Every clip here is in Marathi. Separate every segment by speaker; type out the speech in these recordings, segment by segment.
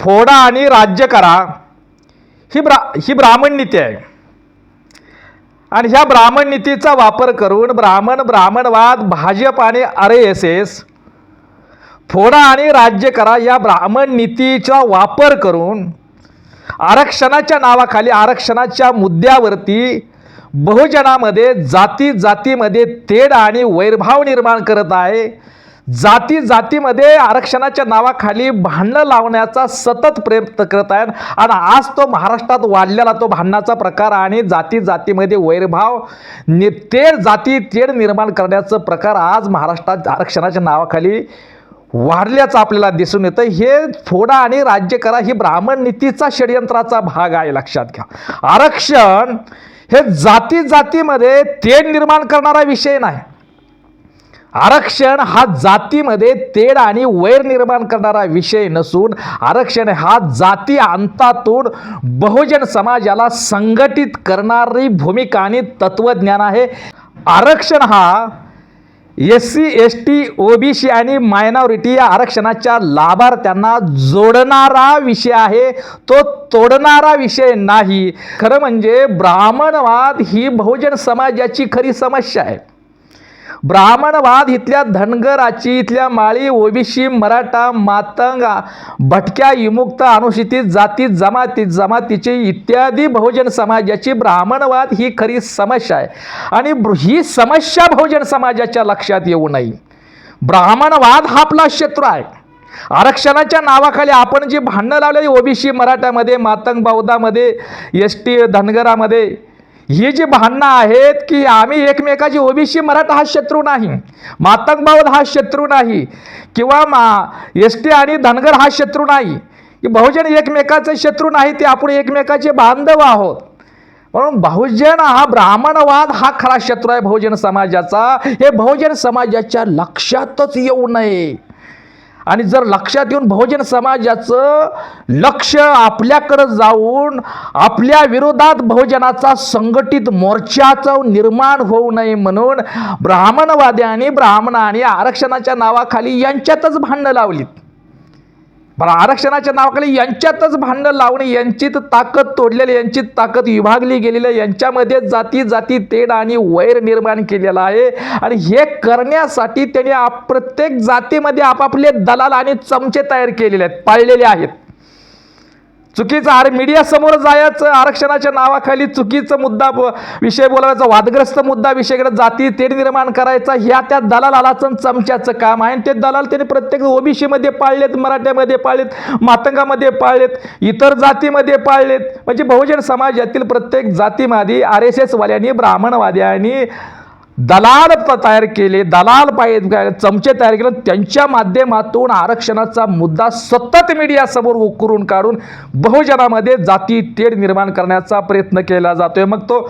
Speaker 1: फोडा आणि राज्य करा. ही ब्रा ही ब्राह्मण नीती आहे. आणि ह्या ब्राह्मण नीतीचा वापर करून ब्राह्मण ब्राह्मणवाद भाजप आणि आर एस एस फोडा आणि राज्य करा या ब्राह्मण नीतीचा वापर करून आरक्षणाच्या नावाखाली आरक्षणाच्या मुद्द्यावरती बहुजनामध्ये जाती जातीमध्ये तेढ आणि वैरभाव निर्माण करत आहे. जाती जातीमध्ये आरक्षणाच्या नावाखाली भांडणं लावण्याचा सतत प्रयत्न करत आहेत. आणि आज तो महाराष्ट्रात वाढलेला तो भांडणाचा प्रकार आणि जाती जातीमध्ये वैरभाव नि तेढ जाती तेढ निर्माण करण्याचं प्रकार आज महाराष्ट्रात आरक्षणाच्या नावाखाली वाढल्याचं आपल्याला दिसून येतं. हे फोडा आणि राज्य करा ही ब्राह्मण नीतीचा षडयंत्राचा भाग आहे लक्षात घ्या. आरक्षण हे जाती जातीमध्ये तेढ निर्माण करणारा विषय नाही. आरक्षण हा जातीमध्ये तेढ आणि वैर निर्माण करणारा विषय नसून आरक्षण हा जाती अंतातून बहुजन समाजाला संघटित करणारी भूमिका आणि तत्वज्ञान आहे. आरक्षण हा S C S T OBC आणि मायनॉरिटी या आरक्षणाच्या लाभार्थ्यांना जोडणारा विषय आहे. तो तोडणारा विषय नाही. खरं म्हणजे ब्राह्मणवाद ही बहुजन समाजाची खरी समस्या आहे. ब्राह्मणवाद इथल्या धनगराची इथल्या माळी ओबीसी मराठा मातंगा भटक्या विमुक्त अनुसूचित जाती जमाती जमातीची इत्यादी बहुजन समाजाची ब्राह्मणवाद ही खरी समस्या आहे. आणि ब्र- ही समस्या बहुजन समाजाच्या लक्षात येऊ नये. ब्राह्मणवाद हा आपला शत्रू आहे. आरक्षणाच्या नावाखाली आपण जी भांडणं लावलेली ओबीसी मराठामध्ये मातंग बौद्धामध्ये एस टी धनगरामध्ये ही जी भांडणं आहेत की आम्ही एकमेकाची ओबीसी मराठा हा शत्रू नाही मातंग हा शत्रू नाही किंवा मा एस टी आणि धनगर हा शत्रू नाही की बहुजन एकमेकाचे शत्रू नाही ते आपण एकमेकाचे बांधव आहोत. म्हणून बहुजन हा ब्राह्मणवाद हा खरा शत्रू आहे बहुजन समाजाचा. हे बहुजन समाजाच्या लक्षातच येऊ नये. आणि जर लक्षात येऊन बहुजन समाजाचं लक्ष आपल्याकडं जाऊन आपल्या विरोधात बहुजनाचा संघटित मोर्चाचं निर्माण होऊ नये म्हणून ब्राह्मणवाद्यांनी ब्राह्मणाने आरक्षणाच्या नावाखाली यांच्यातच भांडणं लावलीत. पण आरक्षणाच्या नावाखाली यांच्यातच भांडणं लावणे यांचीत ताकद तोडलेली यांची ताकद विभागली गेलेली आहे यांच्यामध्ये जाती जाती तेढ आणि वैर निर्माण केलेला आहे. आणि हे करण्यासाठी त्यांनी आप प्रत्येक जातीमध्ये आपापले दलाल आणि चमचे तयार केलेले आहेत पाळलेले आहेत. चुकीचं आर मीडियासमोर जायचं आरक्षणाच्या नावाखाली चुकीचं मुद्दा ब- विषय बोलायचा वादग्रस्त मुद्दा विषयकडे जाती तेढ निर्माण करायचा ह्या त्या दलालाचं चमच्याचं काम आहे. आणि ते दलाल त्यांनी प्रत्येक ओबीसीमध्ये पाळलेत मराठ्यामध्ये पाळलेत मातंगामध्ये पाळलेत इतर जातीमध्ये पाळलेत. म्हणजे बहुजन समाजातील प्रत्येक जातीमध्ये आर एस एसवाल्यांनी ब्राह्मणवाद्यांनी दलाल तयार केले दलाल पाय चमचे तयार केले. त्यांच्या माध्यमातून आरक्षणाचा मुद्दा सतत मीडियासमोर उकरून काढून बहुजनामध्ये जाती तेढ निर्माण करण्याचा प्रयत्न केला जातोय. मग तो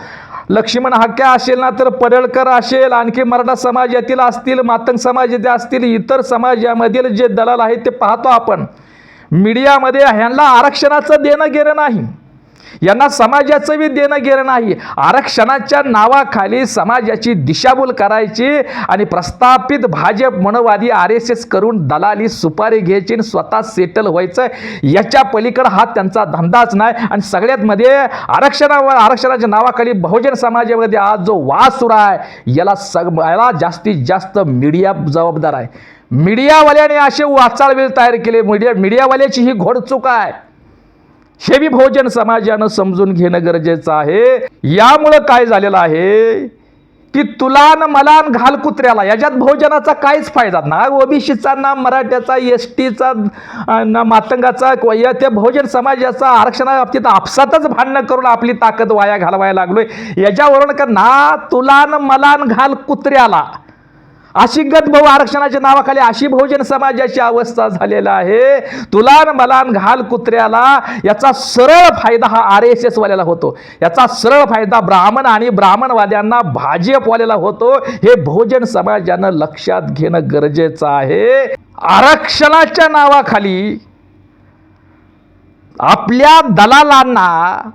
Speaker 1: लक्ष्मण हाक्या असेल ना तर पडळकर असेल आणखी मराठा समाजातील असतील मातंग समाजातील असतील इतर समाजामधील जे दलाल आहेत ते पाहतो आपण. मीडियामध्ये ह्यांना आरक्षणाचं देणं गेलं नाही. यांना समाजाचं बी देणं घेणं नाही. आरक्षणाच्या नावाखाली समाजाची दिशाभूल करायची आणि प्रस्थापित भाजप मनोवादी आर एस एस करून दलाली सुपारी घ्यायची आणि स्वतः सेटल व्हायचं याच्या पलीकडं हा त्यांचा धंदाच नाही. आणि सगळ्यात मध्ये आरक्षणावर आरक्षणाच्या नावाखाली बहुजन समाजामध्ये आज जो वास सुरू आहे याला सग याला जास्तीत जास्त मीडिया जबाबदार आहे. मीडियावाल्याने असे वाचाळवेल तयार केले. मीडिया मीडियावाल्याची ही घोडचूक आहे. शेवी भोजन समाजानं समजून घेणं गरजेचं आहे. यामुळं काय झालेलं आहे? की तुला न मला घाल कुत्र्याला याच्यात भोजनाचा काहीच फायदा ना ओबीसीचा ना मराठ्याचा एस टीचा ना मातंगाचा या त्या भोजन समाजाचा आरक्षणा बाबतीत आपसातच भांडणं करून आपली ताकद वाया घालवायला लागलोय. याच्यावरून का ना तुला न मला घाल कुत्र्याला. अशिगत भाऊ आरक्षणाच्या नावाखाली अशी बहुजन समाजाची अवस्था झालेला आहे. तुला मलान घाल कुत्र्याला याचा सरळ फायदा हा आर एस एस वाल्याला होतो. याचा सरळ फायदा ब्राह्मण आणि ब्राह्मणवाद्यांना भाजपवाल्याला होतो. हे बहुजन समाजानं लक्षात घेणं गरजेचं आहे. आरक्षणाच्या नावाखाली आपल्या दलालांना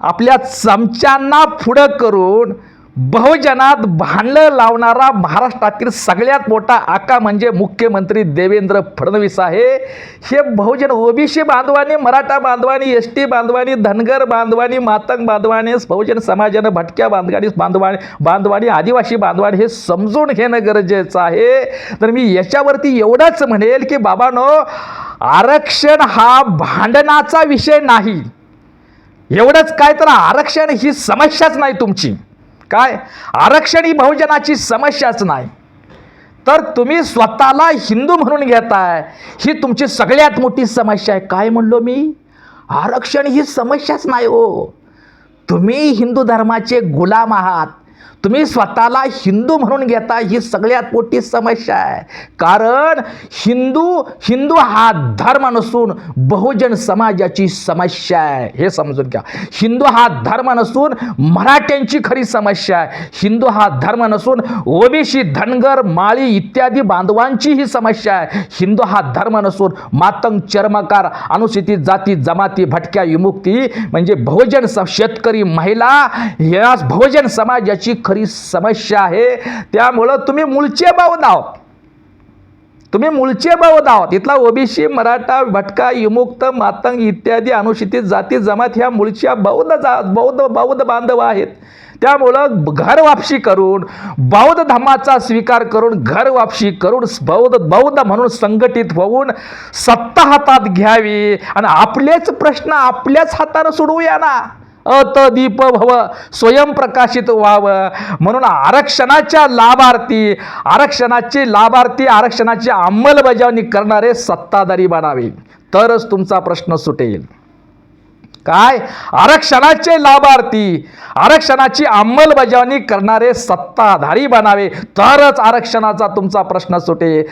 Speaker 1: आपल्या चमच्यांना पुढं करून बहुजनात भांडलं लावणारा महाराष्ट्रातील सगळ्यात मोठा आका म्हणजे मुख्यमंत्री देवेंद्र फडणवीस आहे. हे बहुजन ओबीसी बांधवानी मराठा बांधवानी एस टी बांधवानी धनगर बांधवानी मातंग बांधवांनी बहुजन समाजानं भटक्या बांधवानी बांधवानी बांधवानी आदिवासी बांधवानी हे समजून घेणं गरजेचं आहे. तर मी याच्यावरती एवढंच म्हणेल की बाबानो आरक्षण हा भांडणाचा विषय नाही. एवढंच काय तर आरक्षण ही समस्याच नाही तुमची. काय? आरक्षण ही बहुजनाची समस्याच नाही. तर तुम्ही स्वतःला हिंदू म्हणून घेताय. ही तुमची सगळ्यात मोठी समस्या आहे. काय म्हणलो मी? आरक्षण ही समस्याच नाही हो. तुम्ही हिंदू धर्माचे गुलाम आहात. तुम्ही स्वतःला हिंदू म्हणून घेता ही सगळ्यात मोठी समस्या आहे. कारण हिंदू हिंदू हा धर्म नसून बहुजन समाजाची समस्या आहे. हे समजून घ्या. हिंदू हा धर्म नसून मराठ्यांची खरी समस्या आहे. हिंदू हा धर्म नसून ओबीसी धनगर माळी इत्यादी बांधवांची ही समस्या आहे. हिंदू हा धर्म नसून मातंग चर्मकार अनुसूचित जाती जमाती भटक्या विमुक्ती म्हणजे बहुजन स शेतकरी महिला या बहुजन समाजाची खरी समस्या आहे. त्यामुळं तुम्ही मूळचे बौद्ध आहोत तुम्ही मूळचे बौद्ध आहोत इथला ओबीसी मराठा भटका विमुक्त मातंग इत्यादी अनुसूचित जाती जमात ह्या मूळच्या बौद्ध जा बौद्ध बौद्ध बांधव आहेत. त्यामुळं घर वापसी करून बौद्ध धर्माचा स्वीकार करून घर वापसी करून बौद्ध बौद्ध म्हणून संघटित होऊन सत्ता हातात घ्यावी. आणि आपलेच प्रश्न आपल्याच हातानं सोडवूया ना. अत दीप भव स्वयंप्रकाशित व्हावं. म्हणून आरक्षणाच्या लाभार्थी आरक्षणाचे लाभार्थी आरक्षणाची अंमलबजावणी करणारे सत्ताधारी बनावे. तरच तुमचा प्रश्न सुटेल. काय? आरक्षणाचे लाभार्थी आरक्षणाची अंमलबजावणी करणारे सत्ताधारी बनावे. तरच आरक्षणाचा तुमचा प्रश्न सुटेल.